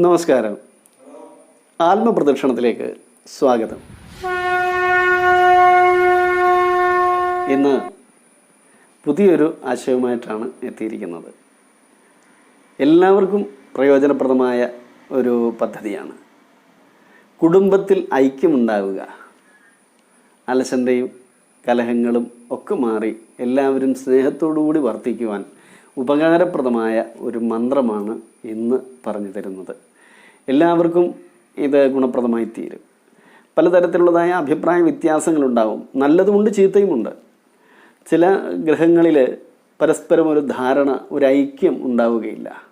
നമസ്കാരം. ആത്മപ്രദക്ഷിണത്തിലേക്ക് സ്വാഗതം. ഇന്ന് പുതിയൊരു ആശയവുമായിട്ടാണ് എത്തിയിരിക്കുന്നത്. എല്ലാവർക്കും പ്രയോജനപ്രദമായ ഒരു പദ്ധതിയാണ്. കുടുംബത്തിൽ ഐക്യമുണ്ടാവുക. അലസന്റെയും കലഹങ്ങളും ഒക്കെ മാറി എല്ലാവരും സ്നേഹത്തോടുകൂടി വർത്തിക്കുവാൻ ഉപകാരപ്രദമായ ഒരു മന്ത്രമാണ് ഇന്ന് പറഞ്ഞു തരുന്നത്. എല്ലാവർക്കും ഇത് ഗുണപ്രദമായി തീരും. പലതരത്തിലുള്ളതായ അഭിപ്രായ വ്യത്യാസങ്ങളുണ്ടാവും. നല്ലതുമുണ്ട് ചീത്തയുമുണ്ട്. ചില ഗ്രഹങ്ങളിൽ പരസ്പരം ഒരു ധാരണ ഒരു ഐക്യം ഉണ്ടാവുകയില്ല.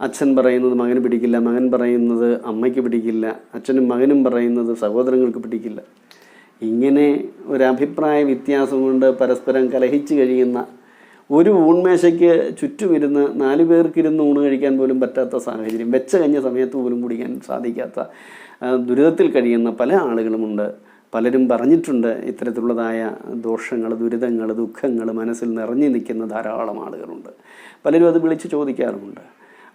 അച്ഛൻ പറയുന്നത് മകന് പിടിക്കില്ല മകൻ പറയുന്നത് അമ്മയ്ക്ക് പിടിക്കില്ല അച്ഛനും മകനും പറയുന്നത് സഹോദരങ്ങൾക്ക് പിടിക്കില്ല. ഇങ്ങനെ ഒരു അഭിപ്രായ വ്യത്യാസം കൊണ്ട് പരസ്പരം കലഹിച്ചു കഴിയുന്ന ഒരു ഊൺമേശയ്ക്ക് ചുറ്റുമിരുന്ന് നാല് പേർക്കിരുന്ന് ഊണ് കഴിക്കാൻ പോലും പറ്റാത്ത സാഹചര്യം വെച്ച കഴിഞ്ഞ സമയത്ത് പോലും കുടിക്കാൻ സാധിക്കാത്ത ദുരിതത്തിൽ കഴിയുന്ന പല ആളുകളുമുണ്ട്. പലരും പറഞ്ഞിട്ടുണ്ട് ഇത്തരത്തിലുള്ളതായ ദോഷങ്ങൾ ദുരിതങ്ങൾ ദുഃഖങ്ങൾ മനസ്സിൽ നിറഞ്ഞു നിൽക്കുന്ന ധാരാളം ആളുകളുണ്ട്. പലരും അത് വിളിച്ച് ചോദിക്കാറുമുണ്ട്.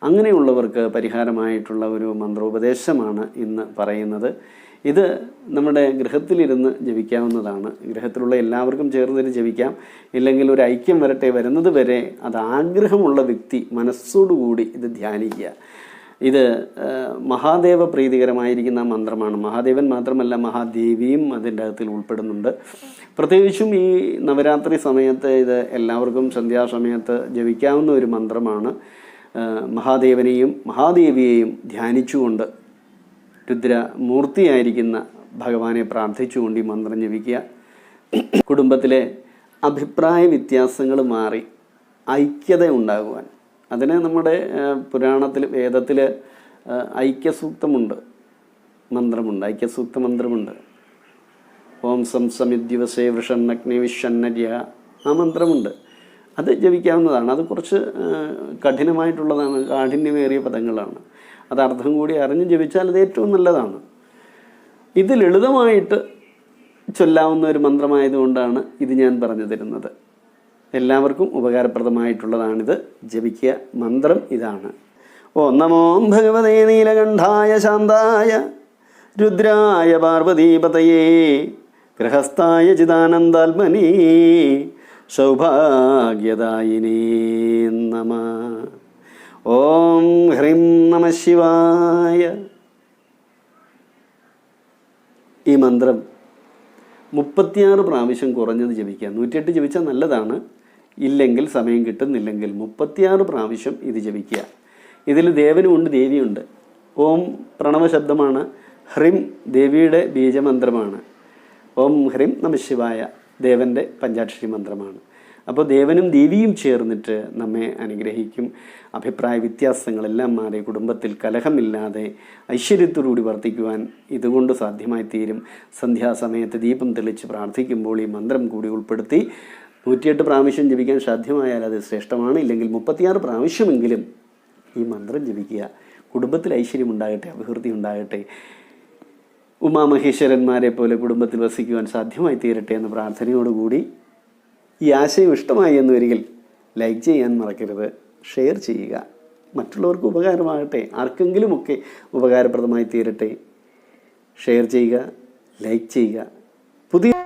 അങ്ങനെയുള്ളവർക്ക് പരിഹാരമായിട്ടുള്ള ഒരു മന്ത്രോപദേശമാണ് ഇന്ന് പറയുന്നത്. ഇത് നമ്മുടെ ഗൃഹത്തിലിരുന്ന് ജപിക്കാവുന്നതാണ്. ഗൃഹത്തിലുള്ള എല്ലാവർക്കും ചേർന്നിരുന്ന് ജപിക്കാം. ഇല്ലെങ്കിൽ ഒരു ഐക്യം വരട്ടെ വരുന്നത് വരെ അത് ആഗ്രഹമുള്ള വ്യക്തി മനസ്സോടുകൂടി ഇത് ധ്യാനിക്കുക. ഇത് മഹാദേവ പ്രീതികരമായിരിക്കുന്ന മന്ത്രമാണ്. മഹാദേവൻ മാത്രമല്ല മഹാദേവിയും അതിന്റെ അകത്തിൽ ഉൾപ്പെടുന്നുണ്ട്. പ്രത്യേകിച്ചും ഈ നവരാത്രി സമയത്ത് ഇത് എല്ലാവർക്കും സന്ധ്യാസമയത്ത് ജപിക്കാവുന്ന ഒരു മന്ത്രമാണ്. മഹാദേവനെയും മഹാദേവിയെയും ധ്യാനിച്ചുകൊണ്ട് രുദ്രമൂർത്തിയായിരിക്കുന്ന ഭഗവാനെ പ്രാർത്ഥിച്ചുകൊണ്ട് ഈ മന്ത്രം ജപിക്കുക. കുടുംബത്തിലെ അഭിപ്രായ വ്യത്യാസങ്ങൾ മാറി ഐക്യത ഉണ്ടാകുവാൻ. അതിന് നമ്മുടെ പുരാണത്തിൽ വേദത്തിൽ ഐക്യസൂക്തമുണ്ട്. മന്ത്രമുണ്ട് ഐക്യസൂക്ത മന്ത്രമുണ്ട് ഓം സം സമിദ്ദിവസേ വൃഷന്നഗ്നി വിഷന്നര്യ ആ മന്ത്രമുണ്ട്. അത് ജപിക്കാവുന്നതാണ്. അത് കുറച്ച് കഠിനമായിട്ടുള്ളതാണ്. കാഠിന്യമേറിയ പദങ്ങളാണ്. അത് അർത്ഥം കൂടി അറിഞ്ഞ് ജപിച്ചാൽ അത് ഏറ്റവും നല്ലതാണ്. ഇത് ലളിതമായിട്ട് ചൊല്ലാവുന്ന ഒരു മന്ത്രമായതുകൊണ്ടാണ് ഇത് ഞാൻ പറഞ്ഞു തരുന്നത്. എല്ലാവർക്കും ഉപകാരപ്രദമായിട്ടുള്ളതാണിത്. ജപിക്കുക. മന്ത്രം ഇതാണ്. ഓ നമോ ഭഗവതേ നീലകണ്ഠായ ശാന്തായ രുദ്രായ പാർവതീപതയേ ഗൃഹസ്ഥായ ചിദാനന്ദാത്മനി സൗഭാഗ്യദായിനേ നമ. ഓം ഹ്രീം നമ ശിവായ. ഈ മന്ത്രം മുപ്പത്തിയാറ് പ്രാവശ്യം കുറഞ്ഞത് ജപിക്കുക നൂറ്റിയെട്ട് ജപിച്ചാൽ നല്ലതാണ്. ഇല്ലെങ്കിൽ സമയം കിട്ടുന്നില്ലെങ്കിൽ മുപ്പത്തിയാറ് പ്രാവശ്യം ഇത് ജപിക്കുക. ഇതിൽ ദേവനുമുണ്ട് ദേവിയുണ്ട്. ഓം പ്രണവശബ്ദമാണ് ഹ്രീം ദേവിയുടെ ബീജമന്ത്രമാണ്. ഓം ഹ്രിം നമ ശിവായ. ദേവന്റെ പഞ്ചാക്ഷരി മന്ത്രമാണ്. അപ്പോൾ ദേവനും ദേവിയും ചേർന്നിട്ട് നമ്മെ അനുഗ്രഹിക്കും. അഭിപ്രായ വ്യത്യാസങ്ങളെല്ലാം മാറി കുടുംബത്തിൽ കലഹമില്ലാതെ ഐശ്വര്യത്തോടുകൂടി വർത്തിക്കുവാൻ ഇതുകൊണ്ട് സാധ്യമായി തീരും സന്ധ്യാസമയത്ത് ദീപം തെളിച്ച് പ്രാർത്ഥിക്കുമ്പോൾ ഈ മന്ത്രം കൂടി ഉൾപ്പെടുത്തി നൂറ്റിയെട്ട് പ്രാവശ്യം ജപിക്കാൻ സാധ്യമായാൽ അത് ശ്രേഷ്ഠമാണ്. ഇല്ലെങ്കിൽ മുപ്പത്തിയാറ് പ്രാവശ്യമെങ്കിലും ഈ മന്ത്രം ജപിക്കുക. കുടുംബത്തിൽ ഐശ്വര്യം ഉണ്ടാകട്ടെ അഭിവൃദ്ധി ഉണ്ടാകട്ടെ ഉമാമഹേശ്വരന്മാരെ പോലെ കുടുംബത്തിൽ വസിക്കുവാൻ സാധ്യമായി തീരട്ടെ എന്ന പ്രാർത്ഥനയോടുകൂടി ഈ ആശയം ഇഷ്ടമായി എന്ന് ലൈക്ക് ചെയ്യാൻ മറക്കരുത് ഷെയർ ചെയ്യുക. മറ്റുള്ളവർക്ക് ഉപകാരമാകട്ടെ ആർക്കെങ്കിലുമൊക്കെ ഉപകാരപ്രദമായി തീരട്ടെ. ഷെയർ ചെയ്യുക ലൈക്ക് ചെയ്യുക. പുതിയ